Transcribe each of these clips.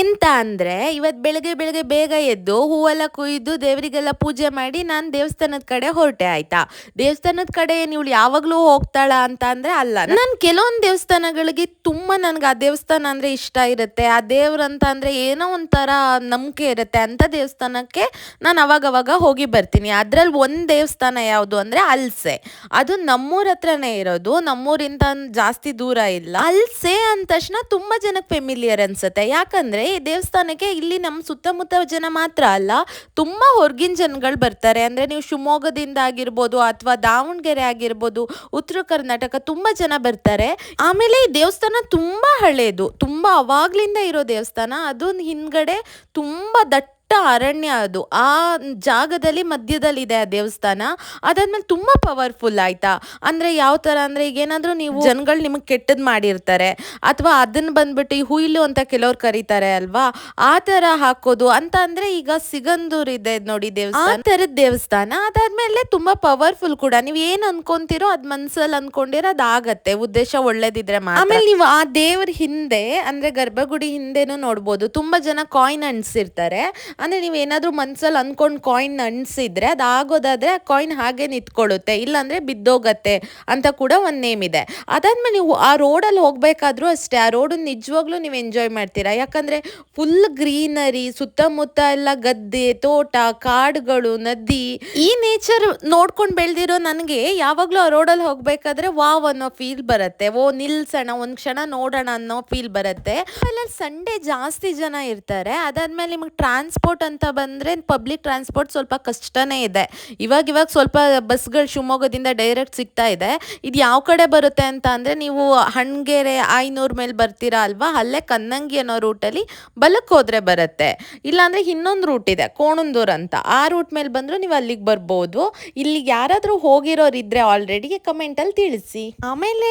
ಎಂತ ಅಂದರೆ ಇವತ್ತು ಬೆಳಗ್ಗೆ ಬೆಳಗ್ಗೆ ಬೇಗ ಎದ್ದು ಹೂವೆಲ್ಲ ಕುಯ್ದು ದೇವರಿಗೆಲ್ಲ ಪೂಜೆ ಮಾಡಿ ನಾನು ದೇವಸ್ಥಾನದ ಕಡೆ ಹೊರಟೆ ಆಯ್ತಾ. ದೇವಸ್ಥಾನದ ಕಡೆ ಇವಳು ಯಾವಾಗಲೂ ಹೋಗ್ತಾಳ ಅಂತ ಅಂದರೆ ಅಲ್ಲ. ನಾನು ಕೆಲವೊಂದು ದೇವಸ್ಥಾನಗಳಿಗೆ ತುಂಬ ನನಗೆ ಆ ದೇವಸ್ಥಾನ ಅಂದರೆ ಇಷ್ಟ ಇರುತ್ತೆ. ಆ ದೇವ್ರಂತ ಅಂದರೆ ಏನೋ ಒಂಥರ ನಂಬಿಕೆ ಇರುತ್ತೆ. ಅಂತ ದೇವಸ್ಥಾನಕ್ಕೆ ನಾನು ಅವಾಗವಾಗ ಹೋಗಿ ಬರ್ತೀನಿ. ಅದ್ರಲ್ಲಿ ಒಂದು ದೇವಸ್ಥಾನ ಯಾವುದು ಅಂದ್ರೆ ಅಲ್ಸೆ. ಅದು ನಮ್ಮೂರ ಹತ್ರನೇ ಇರೋದು. ನಮ್ಮೂರಿಂದ ಜಾಸ್ತಿ ದೂರ ಇಲ್ಲ. ಅಲ್ಸೆ ಅಂದ ತಕ್ಷಣ ತುಂಬಾ ಜನಕ್ಕೆ ಫೆಮಿಲಿಯರ್ ಅನ್ಸುತ್ತೆ. ಯಾಕಂದ್ರೆ ಈ ದೇವಸ್ಥಾನಕ್ಕೆ ಇಲ್ಲಿ ನಮ್ಮ ಸುತ್ತಮುತ್ತ ಜನ ಮಾತ್ರ ಅಲ್ಲ, ತುಂಬ ಹೊರಗಿನ ಜನಗಳು ಬರ್ತಾರೆ. ಅಂದರೆ ನೀವು ಶಿವಮೊಗ್ಗದಿಂದ ಆಗಿರ್ಬೋದು ಅಥವಾ ದಾವಣಗೆರೆ ಆಗಿರ್ಬೋದು, ಉತ್ತರ ಕರ್ನಾಟಕ ತುಂಬ ಜನ ಬರ್ತಾರೆ. ಆಮೇಲೆ ಈ ದೇವಸ್ಥಾನ ತುಂಬ ಹಳೇದು, ತುಂಬ ಅವಾಗ್ಲಿಂದ ಇರೋ ದೇವಸ್ಥಾನ. ಅದು ಹಿಂದ್ಗಡೆ ತುಂಬ ದಟ್ಟ ಅರಣ್ಯ ಅದು. ಆ ಜಾಗದಲ್ಲಿ ಮಧ್ಯದಲ್ಲಿ ಇದೆ ಆ ದೇವಸ್ಥಾನ. ಅದಾದ್ಮೇಲೆ ತುಂಬಾ ಪವರ್ಫುಲ್ ಆಯ್ತಾ? ಅಂದ್ರೆ ಯಾವ ತರ ಅಂದ್ರೆ ಈಗ ಏನಾದ್ರೂ ನೀವು ಜನಗಳು ನಿಮಗೆ ಕೆಟ್ಟದ್ ಮಾಡಿರ್ತಾರೆ. ಅಥವಾ ಅದನ್ನ ಬಂದ್ಬಿಟ್ಟು ಈ ಹುಯಿಲು ಅಂತ ಕೆಲವ್ರು ಕರೀತಾರೆ ಅಲ್ವಾ? ಆ ತರ ಹಾಕೋದು. ಅಂತ ಅಂದ್ರೆ ಈಗ ಸಿಗಂದೂರ್ ಇದೆ ನೋಡಿ ದೇವಸ್ಥಾನ. ಆ ತರದ ದೇವಸ್ಥಾನ. ಅದಾದ್ಮೇಲೆ ತುಂಬಾ ಪವರ್ಫುಲ್ ಕೂಡ. ನೀವ್ ಏನ್ ಅನ್ಕೊಂತೀರೋ ಅದ್ ಮನ್ಸಲ್ಲಿ ಅನ್ಕೊಂಡಿರೋ ಅದಾಗತ್ತೆ ಉದ್ದೇಶ ಒಳ್ಳೇದಿದ್ರೆ ಆಮೇಲೆ ನೀವು ಆ ದೇವ್ರ ಹಿಂದೆ, ಅಂದ್ರೆ ಗರ್ಭಗುಡಿ ಹಿಂದೆನೂ ನೋಡ್ಬೋದು. ತುಂಬಾ ಜನ ಕಾಯಿನ್ ಅನ್ಸಿರ್ತಾರೆ ಅಂದ್ರೆ ನೀವು ಏನಾದರೂ ಮನ್ಸಲ್ಲಿ ಅಂದ್ಕೊಂಡು ಕಾಯಿನ್ ಅಣಿಸಿದ್ರೆ ಅದು ಆಗೋದಾದರೆ ಆ ಕಾಯಿನ್ ಹಾಗೆ ನಿಂತ್ಕೊಳ್ಳುತ್ತೆ, ಇಲ್ಲಾಂದರೆ ಬಿದ್ದೋಗತ್ತೆ ಅಂತ ಕೂಡ ಒಂದು ನೇಮ್ ಇದೆ. ಅದಾದ್ಮೇಲೆ ನೀವು ಆ ರೋಡಲ್ಲಿ ಹೋಗಬೇಕಾದ್ರೂ ಅಷ್ಟೇ, ಆ ರೋಡ್ ನಿಜವಾಗ್ಲೂ ನೀವು ಎಂಜಾಯ್ ಮಾಡ್ತೀರಾ? ಯಾಕಂದರೆ ಫುಲ್ ಗ್ರೀನರಿ ಸುತ್ತಮುತ್ತ ಎಲ್ಲ ಗದ್ದೆ, ತೋಟ, ಕಾಡುಗಳು, ನದಿ, ಈ ನೇಚರ್ ನೋಡ್ಕೊಂಡು ಬೆಳೆದಿರೋ ನನಗೆ ಯಾವಾಗಲೂ ಆ ರೋಡಲ್ಲಿ ಹೋಗಬೇಕಾದ್ರೆ ವಾವ್ ಅನ್ನೋ ಫೀಲ್ ಬರುತ್ತೆ. ಓ, ನಿಲ್ಸೋಣ, ಒಂದು ಕ್ಷಣ ನೋಡೋಣ ಅನ್ನೋ ಫೀಲ್ ಬರುತ್ತೆ. ಆಮೇಲೆ ಸಂಡೇ ಜಾಸ್ತಿ ಜನ ಇರ್ತಾರೆ. ಅದಾದ್ಮೇಲೆ ನಿಮಗೆ ಟ್ರಾನ್ಸ್ಪೋರ್ಟ್ ಅಂತ ಬಂದರೆ ಪಬ್ಲಿಕ್ ಟ್ರಾನ್ಸ್ಪೋರ್ಟ್ ಸ್ವಲ್ಪ ಕಷ್ಟನೇ ಇದೆ. ಇವಾಗ ಇವಾಗ ಸ್ವಲ್ಪ ಬಸ್ಗಳು ಶಿವಮೊಗ್ಗದಿಂದ ಡೈರೆಕ್ಟ್ ಸಿಗ್ತಾ ಇದೆ. ಇದು ಯಾವ ಕಡೆ ಬರುತ್ತೆ ಅಂತ ಅಂದರೆ ನೀವು ಹಣ್ಗೆರೆ ಐನೂರು ಮೇಲೆ ಬರ್ತೀರಾ ಅಲ್ವಾ? ಅಲ್ಲೇ ಕನ್ನಂಗಿ ಅನ್ನೋ ರೂಟಲ್ಲಿ ಬಲಕ್ಕೆ ಹೋದರೆ ಬರುತ್ತೆ. ಇಲ್ಲಾಂದರೆ ಇನ್ನೊಂದು ರೂಟ್ ಇದೆ, ಕೋಣಂದೂರ್ ಅಂತ. ಆ ರೂಟ್ ಮೇಲೆ ಬಂದರೂ ನೀವು ಅಲ್ಲಿಗೆ ಬರ್ಬೋದು. ಇಲ್ಲಿಗೆ ಯಾರಾದರೂ ಹೋಗಿರೋರು ಇದ್ರೆ ಆಲ್ರೆಡಿ ಕಮೆಂಟಲ್ಲಿ ತಿಳಿಸಿ. ಆಮೇಲೆ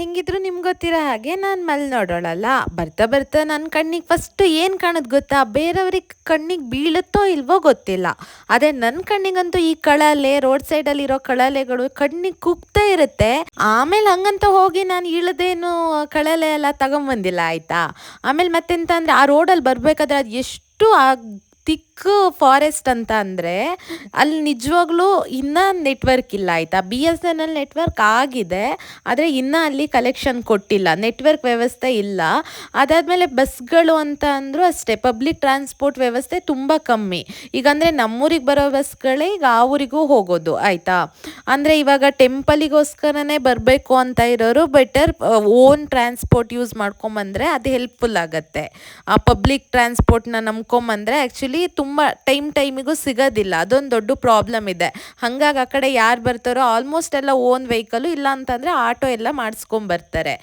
ಹೆಂಗಿದ್ರು ನಿಮ್ಗೆ ಗೊತ್ತಿರೋ ಹಾಗೆ ನಾನು ಮಲ್ ನೋಡೋಳಲ್ಲ ಬರ್ತಾ ಬರ್ತಾ ನನ್ನ ಕಣ್ಣಿಗೆ ಫಸ್ಟ್ ಏನು ಕಾಣೋದು ಗೊತ್ತಾ? ಬೇರೆಯವ್ರಿಗೆ ಕಣ್ಣಿಗೆ ಬೀಳುತ್ತೋ ಇಲ್ವೋ ಗೊತ್ತಿಲ್ಲ. ಅದೇ ನನ್ನ ಕಣ್ಣಿಗಂತೂ ಈ ಕಳಲೆ, ರೋಡ್ ಸೈಡಲ್ಲಿ ಇರೋ ಕಳಲೆಗಳು ಕಣ್ಣಿಗೆ ಕುಗ್ತಾ ಇರುತ್ತೆ. ಆಮೇಲೆ ಹಂಗಂತ ಹೋಗಿ ನಾನು ಇಳದೇನು ಕಳಲೆ ಎಲ್ಲ ತಗೊಂಬಂದಿಲ್ಲ, ಆಯ್ತಾ? ಆಮೇಲೆ ಮತ್ತೆಂತ ಅಂದ್ರೆ ಆ ರೋಡಲ್ಲಿ ಬರ್ಬೇಕಾದ್ರೆ ಅದು ಎಷ್ಟು ಆ ತಿಕ್ ಫಾರೆಸ್ಟ್ ಅಂತ ಅಂದರೆ ಅಲ್ಲಿ ನಿಜವಾಗ್ಲೂ ಇನ್ನೂ ನೆಟ್ವರ್ಕ್ ಇಲ್ಲ ಆಯಿತಾ? B S N L network ಆಗಿದೆ, ಆದರೆ ಇನ್ನೂ ಅಲ್ಲಿ ಕಲೆಕ್ಷನ್ ಕೊಟ್ಟಿಲ್ಲ ನೆಟ್ವರ್ಕ್ ವ್ಯವಸ್ಥೆ ಇಲ್ಲ. ಅದಾದಮೇಲೆ ಬಸ್ಗಳು ಅಂತ ಅಂದರೂ ಅಷ್ಟೇ ಪಬ್ಲಿಕ್ ಟ್ರಾನ್ಸ್ಪೋರ್ಟ್ ವ್ಯವಸ್ಥೆ ತುಂಬ ಕಮ್ಮಿ. ಈಗ ಅಂದರೆ ನಮ್ಮೂರಿಗೆ ಬರೋ ಬಸ್ಗಳೇ ಈಗ ಆ ಊರಿಗೂ ಹೋಗೋದು, ಆಯಿತಾ? ಅಂದರೆ ಇವಾಗ ಟೆಂಪಲಿಗೋಸ್ಕರನೇ ಬರಬೇಕು ಅಂತ ಇರೋರು ಬೆಟರ್ ಓನ್ ಟ್ರಾನ್ಸ್ಪೋರ್ಟ್ ಯೂಸ್ ಮಾಡ್ಕೊಂಬಂದರೆ ಅದು ಹೆಲ್ಪ್ಫುಲ್ ಆಗುತ್ತೆ. ಆ ಪಬ್ಲಿಕ್ ಟ್ರಾನ್ಸ್ಪೋರ್ಟ್ನ ನಂಬ್ಕೊಂಬಂದರೆ ಆ್ಯಕ್ಚುಲಿ ತುಂಬ ಟೈಮ್ ಟೈಮಿಗೂ ಸಿಗೋದಿಲ್ಲ. ಅದೊಂದು ದೊಡ್ಡ ಪ್ರಾಬ್ಲಮ್ ಇದೆ. ಹಾಗಾಗಿ ಆ ಕಡೆ ಯಾರು ಬರ್ತಾರೋ ಆಲ್ಮೋಸ್ಟ್ ಎಲ್ಲ ಓನ್ ವೆಹಿಕಲು ಇಲ್ಲ ಅಂತಂದರೆ ಆಟೋ ಎಲ್ಲ ಮಾಡಿಸ್ಕೊಂಬರ್ತಾರೆ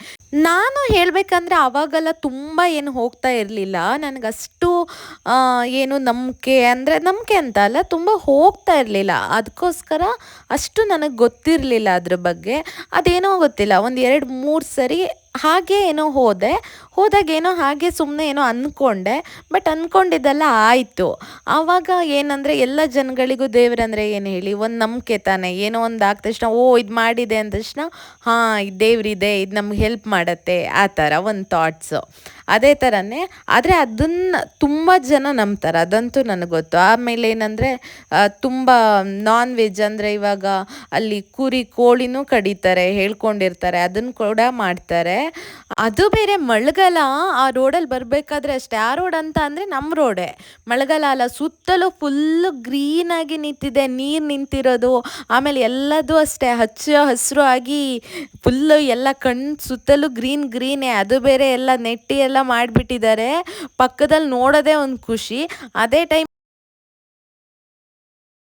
ನಾನು ಹೇಳಬೇಕಂದ್ರೆ ಆವಾಗೆಲ್ಲ ತುಂಬ ಏನು ಹೋಗ್ತಾ ಇರಲಿಲ್ಲ. ನನಗಷ್ಟು ಏನು ನಂಬಿಕೆ ಅಂದರೆ ನಂಬಿಕೆ ಅಂತ ಅಲ್ಲ, ತುಂಬ ಹೋಗ್ತಾ ಇರಲಿಲ್ಲ. ಅದಕ್ಕೋಸ್ಕರ ಅಷ್ಟು ನನಗೆ ಗೊತ್ತಿರಲಿಲ್ಲ ಅದ್ರ ಬಗ್ಗೆ. ಅದೇನೋ ಗೊತ್ತಿಲ್ಲ. ಒಂದು ಎರಡು ಮೂರು ಸರಿ ಹಾಗೆ ಏನೋ ಹೋದೆ. ಹೋದಾಗ ಏನೋ ಹಾಗೆ ಸುಮ್ಮನೆ ಏನೋ ಅಂದ್ಕೊಂಡೆ ಬಟ್ ಅಂದ್ಕೊಂಡಿದ್ದೆಲ್ಲ ಆಯಿತು. ಆವಾಗ ಏನಂದರೆ ಎಲ್ಲ ಜನಗಳಿಗೂ ದೇವರಂದರೆ ಏನು ಹೇಳಿ, ಒಂದು ನಂಬಿಕೆ ತಾನೆ. ಏನೋ ಒಂದು ಆದ ತಕ್ಷಣ, ಓ, ಇದು ಮಾಡಿದೆ ಅಂದ ತಕ್ಷಣ, ಹಾಂ, ಇದು ದೇವ್ರಿದೆ, ಇದು ನಮ್ಗೆ ಹೆಲ್ಪ್ ಮಾಡತ್ತೆ, ಆ ಥರ ಒಂದು ಥಾಟ್ಸು ಅದೇ ಥರನೇ, ಆದರೆ ಅದನ್ನು ತುಂಬ ಜನ ನಂಬ್ತಾರೆ. ಅದಂತೂ ನನಗೆ ಗೊತ್ತು. ಆಮೇಲೆ ಏನಂದರೆ ತುಂಬ ನಾನ್ ವೆಜ್ ಅಂದರೆ ಇವಾಗ ಅಲ್ಲಿ ಕುರಿ ಕೋಳಿನೂ ಕಡಿತಾರೆ, ಹೇಳ್ಕೊಂಡಿರ್ತಾರೆ. ಅದನ್ನು ಕೂಡ ಮಾಡ್ತಾರೆ. ಅದು ಬೇರೆ ಮಳೆಗಾಲ ಆ ರೋಡಲ್ಲಿ ಬರಬೇಕಾದ್ರೆ ಅಷ್ಟೇ. ಆ ರೋಡ್ ಅಂತ ಅಂದರೆ ನಮ್ಮ ರೋಡೇ. ಮಳೆಗಾಲ ಅಲ್ಲ, ಸುತ್ತಲೂ ಫುಲ್ಲು ಗ್ರೀನಾಗಿ ನಿಂತಿದೆ, ನೀರು ನಿಂತಿರೋದು. ಆಮೇಲೆ ಎಲ್ಲದೂ ಅಷ್ಟೇ, ಹಚ್ಚ ಹಸಿರು ಆಗಿ ಫುಲ್ಲು ಎಲ್ಲ ಕಣ್ ಸುತ್ತಲೂ ಗ್ರೀನ್ ಗ್ರೀನೇ ಅದು ಬೇರೆ ಎಲ್ಲ ನೆಟ್ಟಿ ಎಲ್ಲ ಮಾಡಿಬಿಟ್ಟಿದ್ದಾರೆ. ಪಕ್ಕದಲ್ಲಿ ನೋಡೋದೇ ಒಂದು ಖುಷಿ. ಅದೇ ಟೈಮ್